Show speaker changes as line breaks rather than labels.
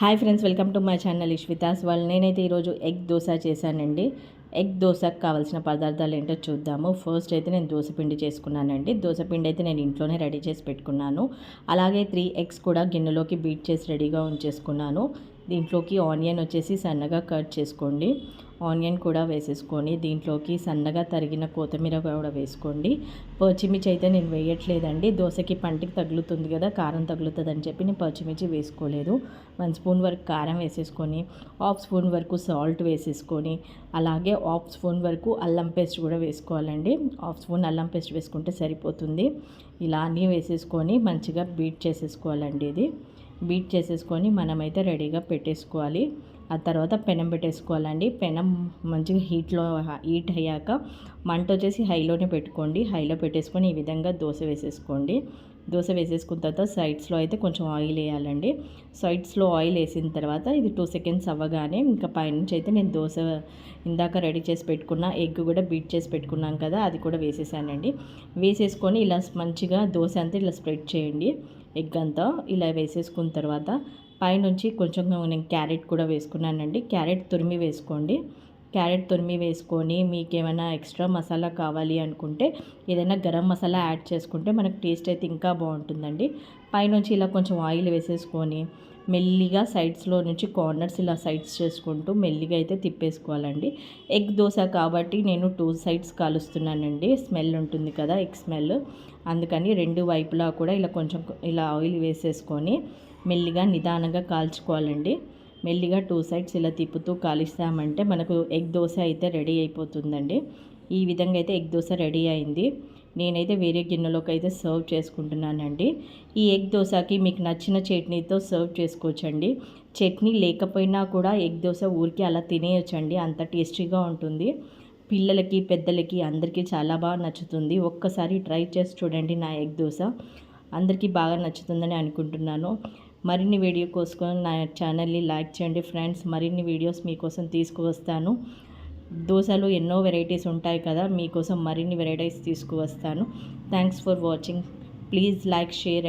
Hi friends welcome to my channel Ishvita's వాళ్ళు నేనైతే ఈరోజు ఎగ్ దోశ చేశానండి. ఎగ్ దోశకు కావాల్సిన పదార్థాలు ఏంటో చూద్దాము. ఫస్ట్ అయితే నేను దోశ పిండి చేసుకున్నానండి. దోశ పిండి అయితే నేను ఇంట్లోనే రెడీ చేసి పెట్టుకున్నాను. అలాగే త్రీ ఎగ్స్ కూడా గిన్నెలోకి బీట్ చేసి రెడీగా ఉంచేసుకున్నాను. దీంట్లోకి ఆనియన్ వచ్చేసి సన్నగా కట్ చేసుకోండి. ఆనియన్ కూడా వేసేసుకొని దీంట్లోకి సన్నగా తరిగిన కొత్తిమీర కూడా వేసుకోండి. పచ్చిమిర్చి అయితే నేను వేయట్లేదండి. దోశకి పంటికి తగులుతుంది కదా కారం తగులుతుంది అని చెప్పి నేను పచ్చిమిర్చి వేసుకోలేదు. వన్ స్పూన్ వరకు కారం వేసేసుకొని హాఫ్ స్పూన్ వరకు సాల్ట్ వేసేసుకొని అలాగే హాఫ్ స్పూన్ వరకు అల్లం పేస్ట్ కూడా వేసుకోవాలండి. హాఫ్ స్పూన్ అల్లం పేస్ట్ వేసుకుంటే సరిపోతుంది. ఇలా అన్నీ వేసేసుకొని మంచిగా బీట్ చేసేసుకోవాలండి ఇది. బీట్ చేసేసుకొని మనమైతే రెడీగా పెట్టేసుకోవాలి. ఆ తర్వాత పెనం పెట్టేసుకోవాలండి. పెనం మంచిగా హీట్లో హీట్ అయ్యాక మంట వచ్చేసి హైలోనే పెట్టుకోండి. హైలో పెట్టేసుకొని ఈ విధంగా దోశ వేసేసుకోండి. దోశ వేసేసుకున్న తర్వాత సైడ్స్లో అయితే కొంచెం ఆయిల్ వేయాలండి. సైడ్స్లో ఆయిల్ వేసిన తర్వాత ఇది టూ సెకండ్స్ అవ్వగానే ఇంకా పైనుంచి అయితే నేను దోశ ఇందాక రెడీ చేసి పెట్టుకున్న ఎగ్ కూడా బీట్ చేసి పెట్టుకున్నాం కదా అది కూడా వేసేసానండి. వేసేసుకొని ఇలా మంచిగా దోశ అంతా ఇలా స్ప్రెడ్ చేయండి. ఎగ్ అంతా ఇలా వేసేసుకున్న తర్వాత పైనుంచి కొంచెం నేను క్యారెట్ కూడా వేసుకున్నానండి. క్యారెట్ తురిమి వేసుకోండి. క్యారెట్ తురిమి వేసుకొని మీకు ఏమైనా ఎక్స్ట్రా మసాలా కావాలి అనుకుంటే ఏదైనా గరం మసాలా యాడ్ చేసుకుంటే మనకు టేస్ట్ అయితే ఇంకా బాగుంటుందండి. పైనుంచి ఇలా కొంచెం ఆయిల్ వేసేసుకొని మెల్లిగా సైడ్స్లో నుంచి కార్నర్స్ ఇలా సైడ్స్ చేసుకుంటూ మెల్లిగా అయితే తిప్పేసుకోవాలండి. ఎగ్ దోశ కాబట్టి నేను టూ సైడ్స్ కాలుస్తున్నానండి. స్మెల్ ఉంటుంది కదా ఎగ్ స్మెల్. అందుకని రెండు వైపులా కూడా ఇలా కొంచెం ఇలా ఆయిల్ వేసేసుకొని మెల్లిగా నిదానంగా కాల్చుకోవాలండి. మెల్లిగా టూ సైడ్స్ ఇలా తిప్పుతూ కాలుస్తామంటే మనకు ఎగ్ దోశ అయితే రెడీ అయిపోతుందండి. ఈ విధంగా అయితే ఎగ్ దోశ రెడీ అయింది. నేనైతే వేరే గిన్నెలోకి అయితే సర్వ్ చేసుకుంటున్నానండి. ఈ ఎగ్ దోశకి మీకు నచ్చిన చట్నీతో సర్వ్ చేసుకోవచ్చండి. చట్నీ లేకపోయినా కూడా ఎగ్ దోశ ఊరికి అలా తినేయచ్చండి. అంత టేస్టీగా ఉంటుంది. పిల్లలకి పెద్దలకి అందరికీ చాలా బాగా నచ్చుతుంది. ఒక్కసారి ట్రై చేసి చూడండి నా ఎగ్ దోశ. అందరికీ బాగా నచ్చుతుందని అనుకుంటున్నాను. మరిన్ని వీడియో కోసం నా ఛానల్ని లైక్ చేయండి ఫ్రెండ్స్ మరిన్ని వీడియోస్ మీకోసం తీసుకువస్తాను. దోశలు ఎన్నో వెరైటీస్ ఉంటాయి కదా మీకోసం మరిన్ని వెరైటీస్ తీసుకువస్తాను. Thanks for watching please like share and